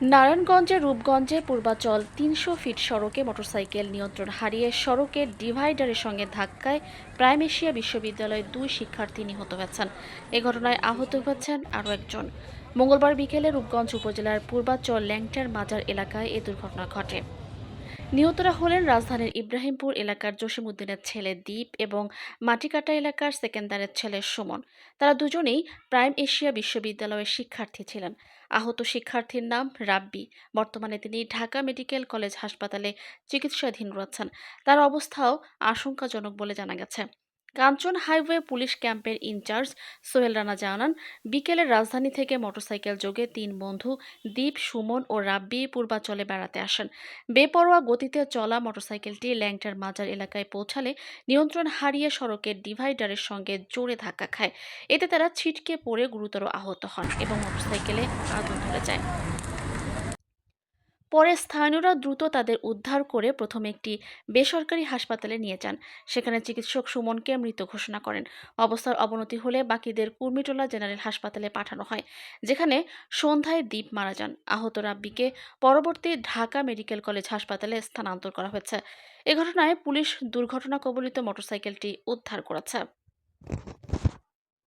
নারায়ণগঞ্জের রূপগঞ্জের পূর্বাচল তিনশো ফিট সড়কে মোটরসাইকেল নিয়ন্ত্রণ হারিয়ে সড়কের ডিভাইডারের সঙ্গে ধাক্কায় প্রাইম এশিয়া বিশ্ববিদ্যালয়ের দুই শিক্ষার্থী নিহত হয়েছেন। এ ঘটনায় আহত হয়েছেন আরও একজন। মঙ্গলবার বিকেলে রূপগঞ্জ উপজেলার পূর্বাচল ল্যাংটার মাজার এলাকায় এ দুর্ঘটনা ঘটে। নিহতরা হলেন রাজধানীর ইব্রাহিমপুর এলাকার জসিমুদ্দিনের ছেলে দ্বীপ এবং মাটিকাটা এলাকার সেকেন্দারের ছেলে সুমন। তারা দুজনেই প্রাইম এশিয়া বিশ্ববিদ্যালয়ের শিক্ষার্থী ছিলেন। আহত শিক্ষার্থীর নাম রাব্বি। বর্তমানে তিনি ঢাকা মেডিকেল কলেজ হাসপাতালে চিকিৎসাধীন রয়েছেন। তার অবস্থাও আশঙ্কাজনক বলে জানা গেছে। কাঞ্চন হাইওয়ে পুলিশ ক্যাম্পের ইনচার্জ সোহেল রানা জানান বিকেলে রাজধানী থেকে মোটরসাইকেল যোগে তিন বন্ধু দীপ, সুমন ও রাব্বি পূর্বাচলে বেড়াতে আসেন। বেপরোয়া গতিতে চলা মোটরসাইকেলটি ল্যাংটার মাজার এলাকায় পৌঁছালে নিয়ন্ত্রণ হারিয়ে সড়কের ডিভাইডারের সঙ্গে জোরে ধাক্কা খায়। এতে তারা ছিটকে পড়ে গুরুতর আহত হন এবং মোটরসাইকেলে আগুন ধরে যায়। পরে স্থানীয়রা দ্রুত তাদের উদ্ধার করে প্রথমে একটি বেসরকারি হাসপাতালে নিয়ে যান। সেখানে চিকিৎসক সুমনকে মৃত ঘোষণা করেন। অবস্থার অবনতি হলে বাকিদের কুর্মিটোলা জেনারেল হাসপাতালে পাঠানো হয়, যেখানে সন্ধ্যায় দ্বীপ মারা যান। আহত রাব্বিকে পরবর্তী ঢাকা মেডিকেল কলেজ হাসপাতালে স্থানান্তর করা হয়েছে। এ ঘটনায় পুলিশ দুর্ঘটনা কবলিত মোটরসাইকেলটি উদ্ধার করেছে।